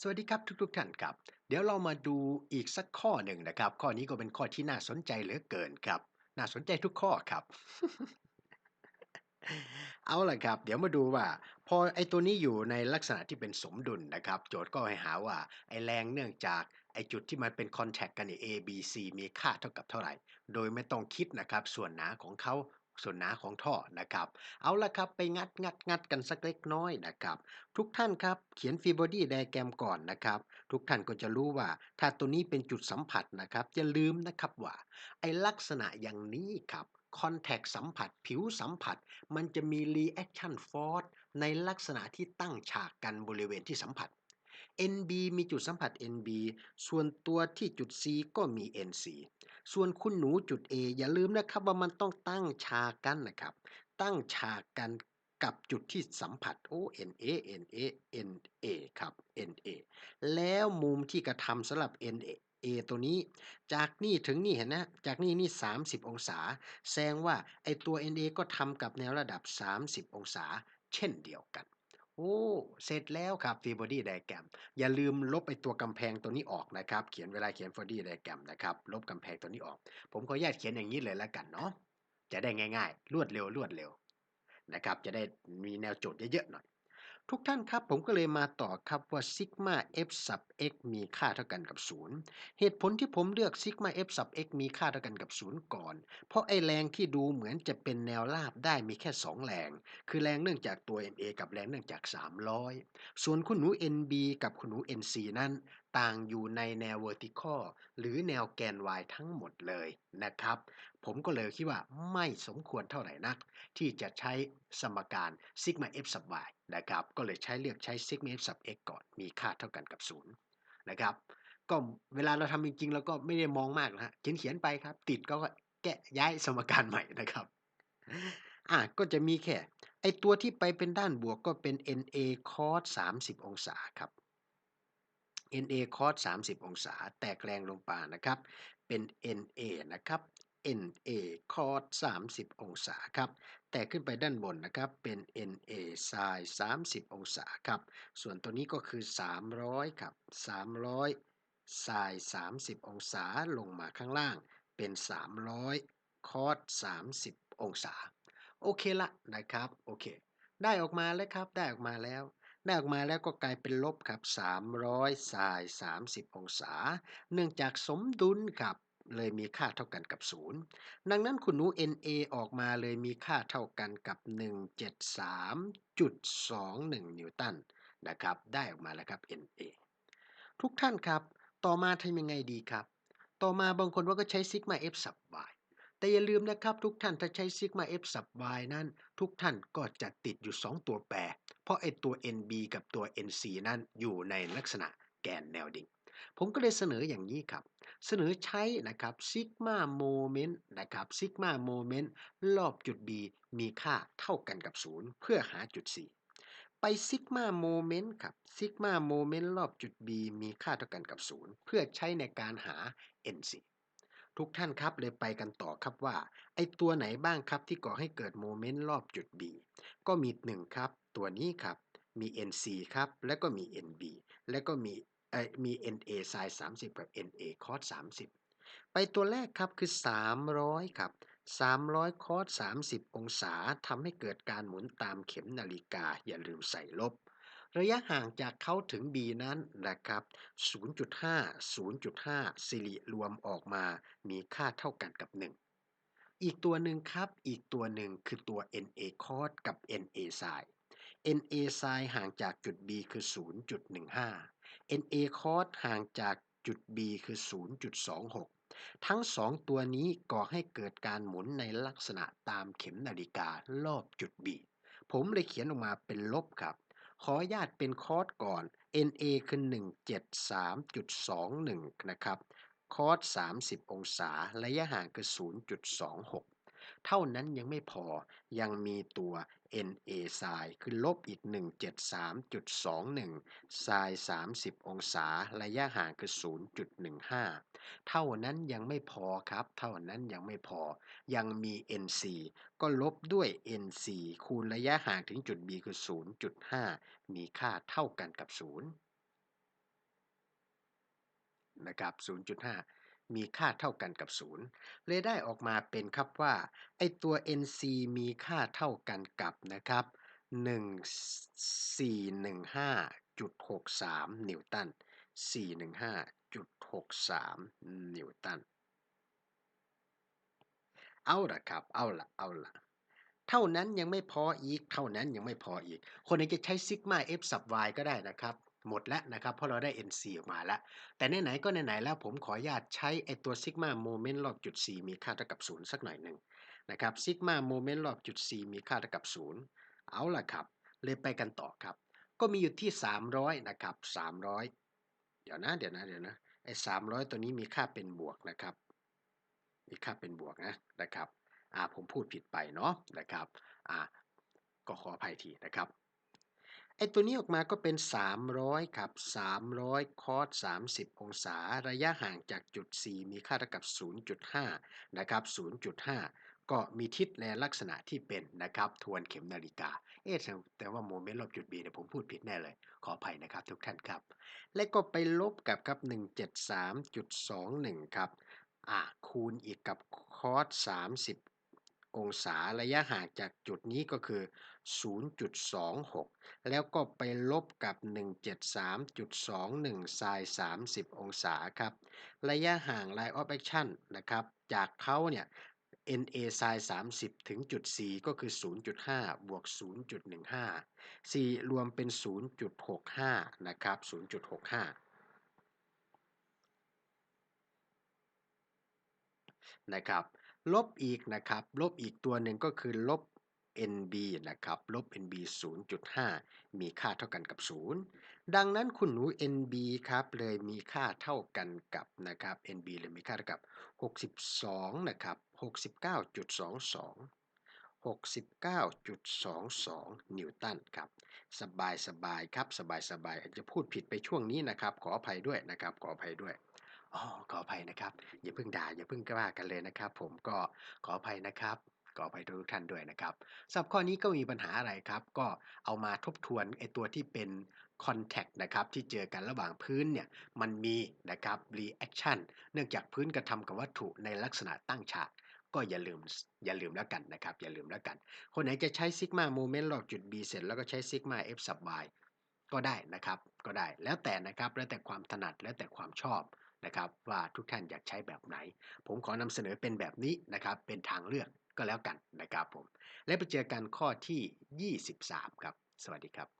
สวัสดีครับทุกๆท่านครับ เดี๋ยวเรามาดูอีกสักข้อหนึ่งนะครับ ข้อนี้ก็เป็นข้อที่น่าสนใจเหลือเกินครับ น่าสนใจทุกข้อครับ เอาล่ะครับ เดี๋ยวมาดูว่า พอไอ้ตัวนี้อยู่ในลักษณะที่เป็นสมดุลนะครับ โจทย์ก็ให้หาว่าไอ้แรงเนื่องจากไอ้จุดที่มันเป็นคอนแทคกันเนี่ย A B C มีค่าเท่ากับเท่าไหร่ โดยไม่ต้องคิดนะครับ ส่วนหนาของเขา ส่วนหนาของท่อนะครับ เอาละครับไปงัดงัดงัดกันสักเล็กน้อยนะครับ ทุกท่านครับเขียนฟีบอดี้ไดแกรมก่อนนะครับ ทุกท่านก็จะรู้ว่า ถ้าตัวนี้เป็นจุดสัมผัสนะครับอย่าลืมนะครับว่า ไอลักษณะอย่างนี้ครับคอนแทคสัมผัสผิวสัมผัส มันจะมี reaction force ในลักษณะที่ตั้งฉากกันบริเวณที่สัมผัส NB มีจุดสัมผัส NB ส่วนตัวที่จุด C ก็มี NC ส่วนคุณหนูจุด A อย่าลืมนะครับว่ามันต้องตั้งฉากกันนะครับ ตั้งฉากกันกับจุดที่สัมผัสโอ้ NA NA NA ครับ NA แล้วมุมที่กระทำสำหรับ NA A ตัวนี้ จากนี่ถึงนี่เห็นนะ จากนี่นี่ 30 องศา แสดงว่าไอตัว NA ก็ทำกับแนวระดับ 30 องศา เช่นเดียวกัน โอ้เสร็จแล้วครับฟีบอดี้ไดแกรมอย่าลืมลบไอตัวกำแพงตัวนี้ออกนะครับ เขียนเวลาเขียนฟีบอดี้ไดแกรมนะครับลบกำแพงตัวนี้ออก ผมขออนุญาตเขียนอย่างนี้เลยแล้วกันเนาะจะได้ง่าย ๆ รวดเร็วรวดเร็วนะครับ จะได้มีแนวโจทย์เยอะๆหน่อย ทุกท่านครับผมก็เลยมาต่อครับว่าซิกมา f สับ x มีค่าเท่ากันกับ 0 เหตุผลที่ผมเลือกซิกมา f สับ x มีค่าเท่ากันกับ 0 ก่อน เพราะไอแรงที่ดูเหมือนจะเป็นแนวราบได้มีแค่ 2 แรง คือแรงเนื่องจากตัว ma กับแรงเนื่องจาก 300 ส่วนคุณหนู NB กับคุณหนู NC นั้น ต่างอยู่ในแนว vertical หรือแนวแกน y ทั้งหมดเลยนะครับ ผมก็เลยคิดว่าไม่สมควรเท่าไหร่นัก ที่จะใช้สมการซิกมา f sub y นะครับ ก็เลยใช้เลือกใช้ซิกมา f sub x ก่อน มีค่าเท่ากันกับ 0 นะครับ ก็เวลาเราทำจริงๆ แล้วก็ไม่ได้มองมากนะฮะ เขียนเขียนไปครับ ติดก็แก้ย้ายสมการใหม่นะครับอะก็จะมีแค่ ไอตัวที่ไปเป็นด้านบวกก็เป็น NA cos 30 องศาครับ NA cos 30 องศา แตกแรงลงมานะครับ เป็น NA นะครับ NA cos 30 องศาครับ แตกขึ้นไปด้านบนนะครับ เป็น NA sin 30 องศาครับ ส่วนตัวนี้ก็คือ 300 ครับ 300 sin 30 องศาลงมาข้างล่าง เป็น 300 cos 30 องศา โอเคละนะครับ โอเค ได้ออกมาแล้วครับ ได้ออกมาแล้ว ได้ออกมาแล้วก็กลายเป็นลบครับ 300 sin 30 องศา เนื่องจากสมดุลครับเลยมีค่าเท่ากันกับ 0 ดังนั้นคุณหนู NA ออกมาเลยมีค่าเท่ากันกับ 173.21 นิวตันนะครับได้ออกมาแล้วครับ NA ทุกท่านครับ ต่อมาทำยังไงดีครับ ต่อมาบางคนว่าก็ใช้ซิกมา f sub y แต่อย่าลืมนะครับทุกท่านถ้าใช้ซิกมา f sub y นั้น ทุกท่านก็จะติดอยู่ 2 ตัวแปร เพราะไอตัว NB กับตัว NC นั้นอยู่ในลักษณะแกนแนวดิ่ง ผมก็เลยเสนออย่างนี้ครับ เสนอใช้นะครับซิกมาโมเมนต์นะครับซิกมาโมเมนต์รอบจุด B มีค่าเท่ากันกับ 0 เพื่อหาจุด C ไปซิกมาโมเมนต์ครับซิกมาโมเมนต์รอบจุด B มีค่าเท่ากันกับ 0 เพื่อใช้ในการหา NC ทุกท่านครับเลยไปกันต่อครับว่า ไอตัวไหนบ้างครับที่ก่อให้เกิดโมเมนต์รอบจุด B ก็มี 1 ครับ ตัวนี้ครับ มี NC ครับ แล้วก็มี NB แล้วก็มีเอ่อมี NA sin 30 กับ NA cos 30 ไปตัวแรกครับคือ 300 ครับ 300 cos 30 องศาทำให้เกิดการหมุนตามเข็มนาฬิกา อย่าลืมใส่ลบ ระยะห่างจากเขาถึง B นั้นนะครับ 0.5 0.5 สิริรวมออกมา มีค่าเท่ากันกับ 1 อีกตัวหนึ่งครับ อีกตัวหนึ่งคือตัว NA cos กับ NA sin NA sin ห่างจากจุด B คือ 0.15 NA cos ห่างจากจุด B คือ 0.26 ทั้งสองตัวนี้ก่อให้เกิดการหมุนในลักษณะตามเข็มนาฬิการอบจุด B ผมเลยเขียนออกมาเป็นลบครับ ขออนุญาตเป็นคอสก่อน NA คือ 173.21 นะครับ คอส30 องศา ระยะห่างคือ 0.26 เท่านั้นยังไม่พอยังมีตัว NA sin คือลบอีก 173.21 sin 30 องศา ระยะห่างคือ 0.15 เท่านั้นยังไม่พอครับ เท่านั้นยังไม่พอ ยังมี NC ก็ลบด้วย NC คูณระยะห่างถึงจุด B คือ 0.5 มีค่าเท่ากันกับ 0 นะครับ 0.5 มีค่าเท่ากันกับ 0 เลยได้ออกมาเป็นครับว่าไอตัว NC มีค่าเท่ากันกับนะครับ 1415.63 นิวตัน 415.63 นิวตัน เอาละครับ เอาละเอาละเท่านั้นยังไม่พออีก เท่านั้นยังไม่พออีก คนไหนจะใช้ซิกมา f sub y ก็ได้นะครับ หมดแล้วนะครับ เพราะเราได้ nc ออกมาแล้ว แต่ไหนๆก็ไหนๆแล้วผมขออนุญาตใช้ไอตัวซิกมาโมเมนต์รอบจุด c มีค่าเท่ากับ 0 สักหน่อยหนึ่งนะครับซิกมาโมเมนต์รอบจุด c มีค่าเท่ากับ 0 เอาล่ะครับ เลยไปกันต่อครับ ก็มีอยู่ที่ 300 นะครับ 300 เดี๋ยวนะ เดี๋ยวนะ เดี๋ยวนะ ไอ้300 ตัวนี้มีค่าเป็นบวกนะครับ มีค่าเป็นบวกนะ นะครับ อ่า ผมพูดผิดไปเนาะ นะครับ อ่า ก็ขออภัยทีนะครับ ไอ้ตัวนี้ออกมาก็เป็น 300 ครับ 300 คอส30 องศา ระยะห่างจากจุด C มีค่าเท่ากับ 0.5 นะครับ 0.5 ก็มีทิศในลักษณะที่เป็นนะครับ ทวนเข็มนาฬิกา เอ๊ะแต่ว่าโมเมนต์รอบจุด B เนี่ยผมพูดผิดแน่เลย ขออภัยนะครับทุกท่านครับ และก็ไปลบกับครับ 173.21 ครับ อ่าคูณอีกกับคอส30 องศาระยะห่างจากจุดนี้ก็คือ 0.26 แล้วก็ไปลบกับ 173.21ไซน์30 องศาครับ ระยะห่าง line of action นะครับ จากเขาเนี่ย NA ไซน์30 ถึงจุด C ก็คือ 0.5 บวก 0.15 C รวมเป็น 0.65 นะครับ 0.65นะครับ ลบอีกนะครับ ลบอีกตัวหนึ่งก็คือลบ NB นะครับ ลบ NB 0.5 มีค่าเท่ากันกับ 0 ดังนั้นคุณหนู NB ครับเลยมีค่าเท่ากันกับนะครับ NB เลยมีค่าเท่ากับ 62 นะครับ 69.22 69.22 นิวตันครับ สบายสบายครับ สบายสบายอาจจะพูดผิดไปช่วงนี้นะครับ ขออภัยด้วยนะครับ ขออภัยด้วย อ๋อขออภัยนะครับ อย่าเพิ่งด่าอย่าเพิ่งกล้ากันเลยนะครับ ผมก็ขออภัยนะครับขออภัยทุกท่านด้วยนะครับสำหรับข้อนี้ก็มีปัญหาอะไรครับ ก็เอามาทบทวนไอตัวที่เป็น contact นะครับที่เจอกันระหว่างพื้นเนี่ยมันมีนะครับ reaction เนื่องจากพื้นกระทำกับวัตถุในลักษณะตั้งฉากก็อย่าลืมอย่าลืมแล้วกันนะครับ อย่าลืมแล้วกัน คนไหนจะใช้ซิกมาโมเมนต์รอบจุด B เสร็จแล้วก็ใช้ซิกมา F sub y ก็ได้นะครับ ก็ได้แล้วแต่นะครับ แล้วแต่ความถนัดแล้วแต่ความชอบ นะครับว่าทุกท่านอยากใช้แบบไหน ผมขอนำเสนอเป็นแบบนี้นะครับเป็นทางเลือกก็แล้วกันนะครับผมและไปเจอกันข้อที่ 23 ครับ สวัสดีครับ